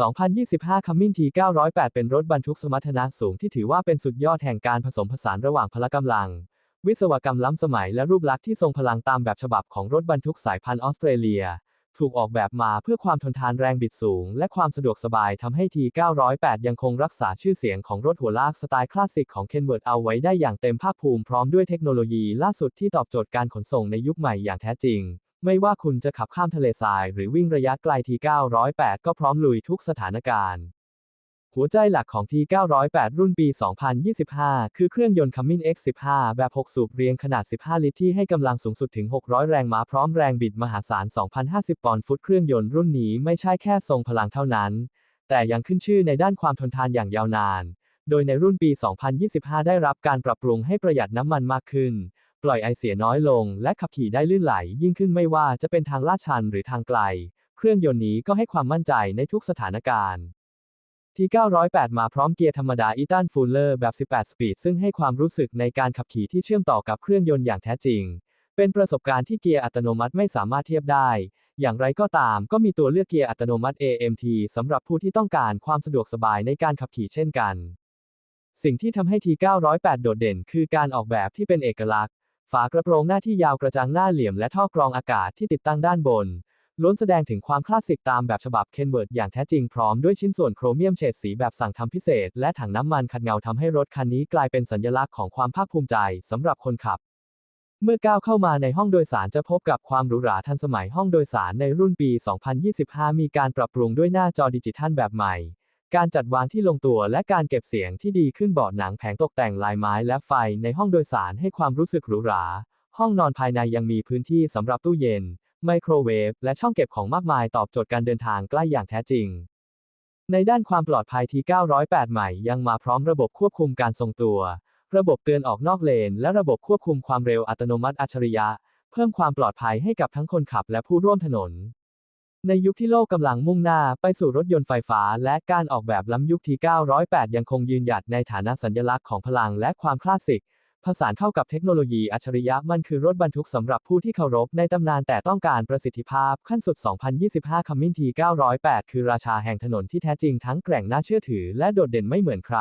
2025 Cumming T908 เป็นรถบรรทุกสมรรถนะสูงที่ถือว่าเป็นสุดยอดแห่งการผสมผสานระหว่างพละกำลัง วิศวกรรมล้ำสมัยและรูปลักษณ์ที่ทรงพลังตามแบบฉบับของรถบรรทุกสายพันธุ์ออสเตรเลีย ถูกออกแบบมาเพื่อความทนทานแรงบิดสูง และความสะดวกสบายทำให้ T908 ยังคงรักษาชื่อเสียงของรถหัวลากสไตล์คลาสสิกของ Kenworth เอาไว้ได้อย่างเต็มภาคภูมิพร้อมด้วยเทคโนโลยีล่าสุดที่ตอบโจทย์การขนส่งในยุคใหม่อย่างแท้จริง ไม่ว่าคุณจะขับข้ามทะเลทรายหรือวิ่งระยะไกล T908 ก็พร้อมลุยทุกสถานการณ์ หัวใจหลักของ T908 รุ่นปี 2025 คือเครื่องยนต์ Cummins X15 แบบ 6 สูบเรียงขนาด 15 ลิตรที่ให้กำลังสูงสุดถึง 600 แรงม้าพร้อมแรงบิดมหาศาล 2,050 ปอนด์ฟุต เครื่องยนต์รุ่นนี้ไม่ใช่แค่ทรงพลังเท่านั้น แต่ยังขึ้นชื่อในด้านความทนทานอย่างยาวนาน โดยในรุ่นปี 2025 ได้รับการปรับปรุงให้ประหยัดน้ำมันมากขึ้น ปล่อยไอเสียน้อยลง และขับขี่ได้ลื่นไหลยิ่งขึ้นไม่ว่าจะเป็นทางลาดชันหรือทางไกล เครื่องยนต์นี้ก็ให้ความมั่นใจในทุกสถานการณ์ T908 มาพร้อมเกียร์ธรรมดาอีตันฟูลเลอร์แบบ 18 สปีด ซึ่งให้ความรู้สึกในการขับขี่ที่เชื่อมต่อกับเครื่องยนต์อย่างแท้จริง เป็นประสบการณ์ที่เกียร์อัตโนมัติไม่สามารถเทียบได้ อย่างไรก็ตามก็มีตัวเลือกเกียร์อัตโนมัติ AMT สำหรับผู้ที่ต้องการความสะดวกสบายในการขับขี่เช่นกัน สิ่งที่ทำให้ T908 โดดเด่น คือการออกแบบที่เป็นเอกลักษณ์ ฝากระโปรงหน้าที่ยาวกระจังหน้าเหลี่ยมและท่อกรองอากาศที่ติดตั้งด้านบน ล้วนแสดงถึงความคลาสสิกตามแบบฉบับเคนเวิร์ดอย่างแท้จริงพร้อมด้วยชิ้นส่วนโครเมียมเฉดสีแบบสั่งทำพิเศษ และถังน้ำมันขัดเงาทำให้รถคันนี้กลายเป็นสัญลักษณ์ของความภาคภูมิใจสำหรับคนขับ เมื่อก้าวเข้ามาในห้องโดยสารจะพบกับความหรูหราทันสมัยห้องโดยสารในรุ่นปี 2025 มีการปรับปรุงด้วยหน้าจอดิจิทัลแบบใหม่ การจัดวางที่ลงตัวและการเก็บเสียงที่ดีขึ้นเบาะหนังแผงตกแต่งลายไม้และไฟในห้องโดยสารให้ความรู้สึกหรูหรา ห้องนอนภายในยังมีพื้นที่สำหรับตู้เย็น ไมโครเวฟ และช่องเก็บของมากมายตอบโจทย์การเดินทางใกล้อย่างแท้จริง ในด้านความปลอดภัยที 908 ใหม่ยังมาพร้อมระบบควบคุมการทรงตัว ระบบเตือนออกนอกเลน และระบบควบคุมความเร็วอัตโนมัติอัจฉริยะ เพิ่มความปลอดภัยให้กับทั้งคนขับและผู้ร่วมถนน ในยุคที่โลกกำลังมุ่งหน้าไปสู่รถยนต์ไฟฟ้า และการออกแบบล้ำยุคที่ 908 ยังคงยืนหยัดในฐานะสัญลักษณ์ของพลังและความคลาสสิก ผสานเข้ากับเทคโนโลยีอัจฉริยะมันคือรถบรรทุกสำหรับผู้ที่เคารพในตำนานแต่ต้องการประสิทธิภาพขั้นสุด 2025 Cummins T908 คือราชาแห่งถนนที่แท้จริงทั้งแกร่งน่าเชื่อถือและโดดเด่นไม่เหมือนใคร